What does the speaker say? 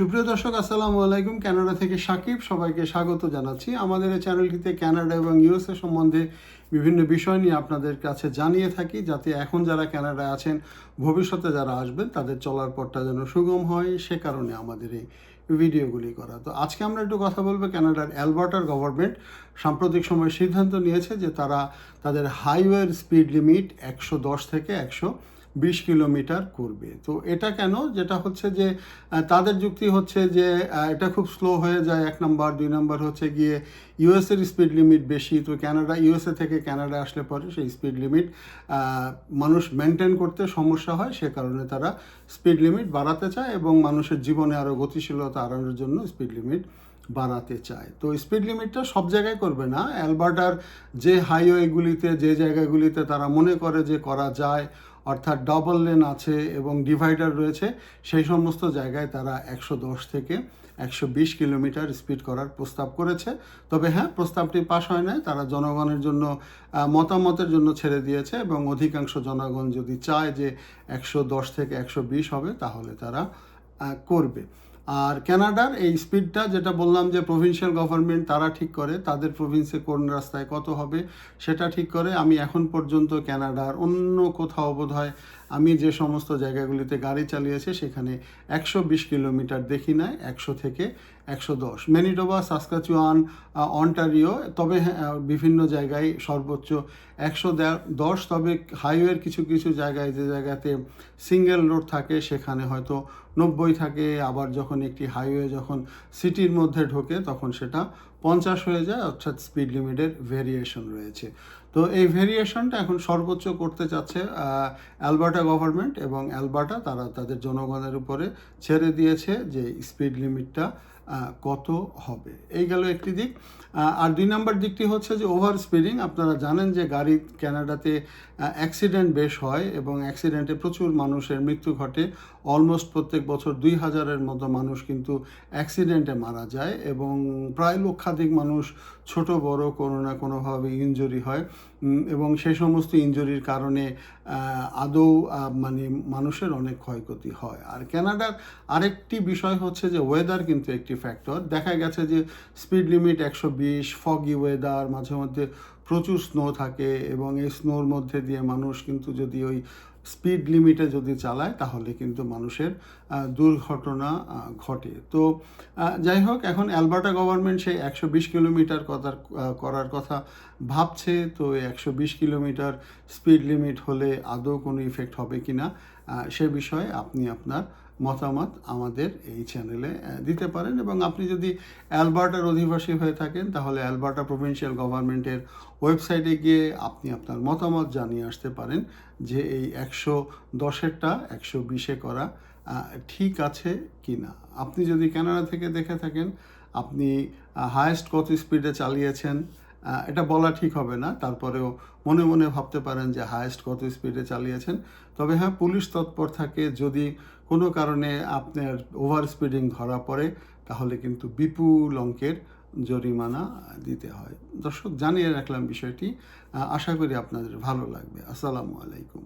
সুপ্রিয় দর্শক, আসসালামু আলাইকুম। কানাডা থেকে সাকিব সবাইকে স্বাগত জানাচ্ছি। আমাদের এই চ্যানেলটিতে কানাডা এবং ইউএসএ সম্বন্ধে বিভিন্ন বিষয় নিয়ে আপনাদের কাছে জানিয়ে থাকি, যাতে এখন যারা কানাডায় আছেন, ভবিষ্যতে যারা আসবেন, তাদের চলার পথটা যেন সুগম হয়, সে কারণে আমাদের এই ভিডিওগুলি করা। তো আজকে আমরা একটু কথা বলব কানাডার অ্যালবার্টার গভর্নমেন্ট। সাম্প্রতিক সময় সিদ্ধান্ত নিয়েছে যে তারা তাদের হাইওয়ের স্পিড লিমিট একশো দশ থেকে একশো বিশ কিলোমিটার করবে। তো এটা কেন? যেটা হচ্ছে যে তাদের যুক্তি হচ্ছে যে এটা খুব স্লো হয়ে যায় এক নম্বর দুই নম্বর হচ্ছে গিয়ে ইউএসের স্পিড লিমিট বেশি। তো কানাডা ইউএসএ থেকে কানাডা আসলে পরে সেই স্পিড লিমিট মানুষ মেনটেন করতে সমস্যা হয়। সে কারণে তারা স্পিড লিমিট বাড়াতে চায় এবং মানুষের জীবনে আরও গতিশীলতা আনানোর জন্য স্পিড লিমিট বাড়াতে চায়। তো স্পিড লিমিটটা সব জায়গায় করবে না। অ্যালবার্টার যে হাইওয়েগুলিতে যে জায়গাগুলিতে তারা মনে করে যে করা যায় অর্থাৎ ডবল লেন আছে এবং ডিভাইডার রয়েছে, সেই সমস্ত জায়গায় তারা একশো দশ থেকে একশো বিশ কিলোমিটার স্পিড করার প্রস্তাব করেছে। তবে হ্যাঁ প্রস্তাবটি পাশ হয় নাই, তারা জনগণের জন্য মতামতের জন্য ছেড়ে দিয়েছে এবং অধিকাংশ জনগণ যদি চায় যে একশো দশ থেকে একশো বিশ হবে, তাহলে তারা করবে। আর কানাডার এই স্পিডটা যেটা বললাম যে প্রভিন্সিয়াল গভর্নমেন্ট তারা ঠিক করে, তাদের প্রভিন্সে কোন রাস্তায় কত হবে সেটা ঠিক করে, আমি এখন পর্যন্ত কানাডার অন্য কোথাও বোধ হয় আমি যে সমস্ত জায়গাগুলিতে গাড়ি চালিয়েছি সেখানে একশো বিশ কিলোমিটার দেখি নাই একশো থেকে একশো দশ। ম্যানিটোবা সাসকাচুয়ান অন্টারিও তবে হ্যাঁ, বিভিন্ন জায়গায় সর্বোচ্চ একশো দশ তবে হাইওয়ের কিছু কিছু জায়গায় যে জায়গাতে সিঙ্গেল রোড থাকে সেখানে হয়তো নব্বই থাকে। আবার যখন একটি হাইওয়ে যখন সিটির মধ্যে ঢোকে তখন সেটা পঞ্চাশ হয়ে যায়, অর্থাৎ স্পিড লিমিটের ভেরিয়েশন রয়েছে। তো এই ভেরিয়েশনটা এখন সর্বোচ্চ করতে চাচ্ছে অ্যালবার্টা গভর্নমেন্ট এবং অ্যালবার্টা তারা তাদের জনগণের উপরে ছেড়ে দিয়েছে যে স্পিড লিমিটটা কত হবে? এই গেল একটি দিক। আর দুই নম্বর দিকটি হচ্ছে যে ওভার স্পিডিং আপনারা জানেন যে গাড়ি কানাডাতে অ্যাক্সিডেন্ট বেশ হয় এবং অ্যাক্সিডেন্টে প্রচুর মানুষের মৃত্যু ঘটে। অলমোস্ট প্রত্যেক বছর দুই হাজারের মতো মানুষ কিন্তু অ্যাক্সিডেন্টে মারা যায় এবং প্রায় লক্ষাধিক মানুষ ছোট, বড় কোনো না কোনোভাবে ইনজুরি হয়। এবং সেই সমস্ত ইনজুরির কারণে আদৌ মানে মানুষের অনেক ক্ষয়ক্ষতি হয়। আর কানাডার আরেকটি বিষয় হচ্ছে যে ওয়েদার কিন্তু একটি ফ্যাক্টর দেখা গেছে যে স্পিড লিমিট একশো বিশ ফগি ওয়েদার মাঝে মধ্যে প্রচুর স্নো থাকে এবং এই স্নোর মধ্যে দিয়ে মানুষ কিন্তু যদি ওই স্পিড লিমিটে যদি চালায়, তাহলে কিন্তু মানুষের দুর্ঘটনা ঘটে। তো যাই হোক, এখন অ্যালবার্টা গভর্নমেন্ট সেই একশো বিশ কিলোমিটার কথার করার কথা ভাবছে, তো একশো বিশ কিলোমিটার স্পিড লিমিট হলে আদৌ কোনো ইফেক্ট হবে কি না সে বিষয়ে আপনি আপনার মতামত আমাদের এই চ্যানেলে দিতে পারেন এবং আপনি যদি অ্যালবার্টার অধিবাসী হয়ে থাকেন, তাহলে অ্যালবার্টা প্রভিন্সিয়াল গভর্নমেন্টের ওয়েবসাইটে গিয়ে আপনি আপনার মতামত জানিয়ে আসতে পারেন যে এই একশো দশেরটা, একশো বিশে করা ঠিক আছে কি না আপনি যদি ক্যানাডা থেকে দেখে থাকেন, আপনি হায়েস্ট কত স্পিডে চালিয়েছেন এটা বলা ঠিক হবে না। তারপরেও মনে মনে ভাবতে পারেন যে হায়েস্ট কত স্পিডে চালিয়েছেন। তবে হ্যাঁ পুলিশ তৎপর থাকে, যদি কোনো কারণে আপনার ওভার স্পিডিং ধরা পড়ে, তাহলে কিন্তু বিপুল অঙ্কের জরিমানা দিতে হয়। দর্শক, জানিয়ে রাখলাম বিষয়টি। আশা করি আপনাদের ভালো লাগবে। আসসালামু আলাইকুম।